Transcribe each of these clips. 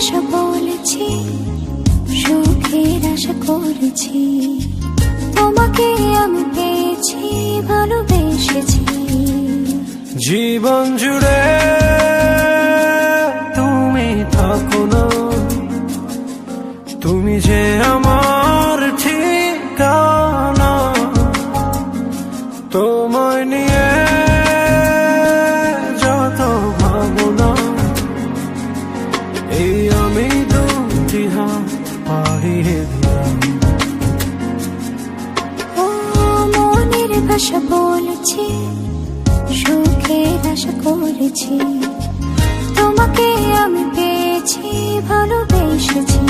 আশা বলেছি সুখের আশা করেছি। তোমাকে আমি পেয়েছি ভালোবেসেছি। জীবন জুড়ে এই আমি দুটি হাত পাড়িয়ে দিলাম। মনের ভাষা বলেছি, সুখের আশা করেছি। তোমাকে আমি পেয়েছি, ভালোবেসেছি।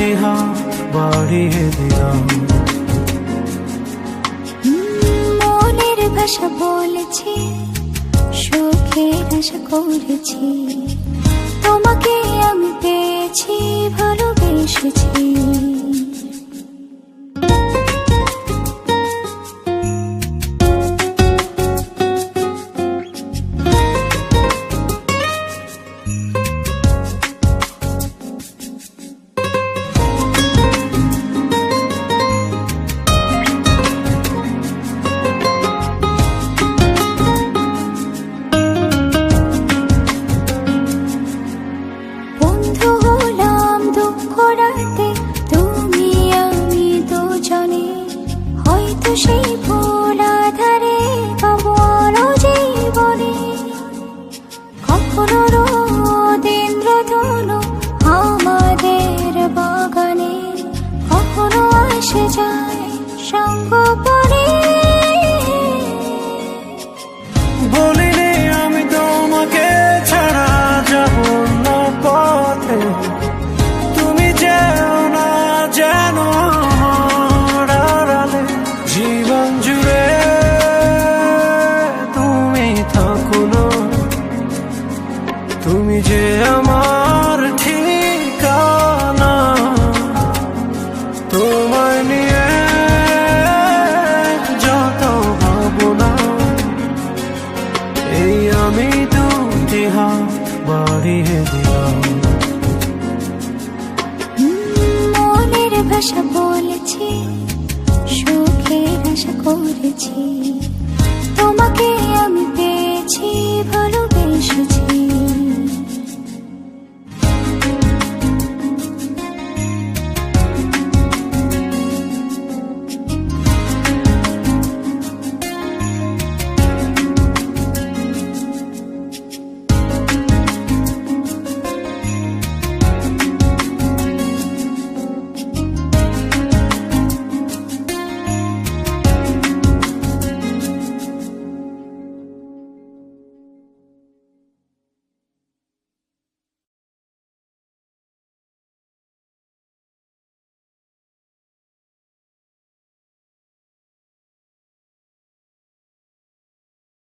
দুটি বাড়িয়ে দিলাম। মনের ভাষা বলেছি সুখের আশা করেছি। তোমাকে আমি পেয়েছি ভালোবেসেছি। 谁拨 আমি দুটি হাত বাড়িয়ে দিলাম। মনের ভাষা বলেছি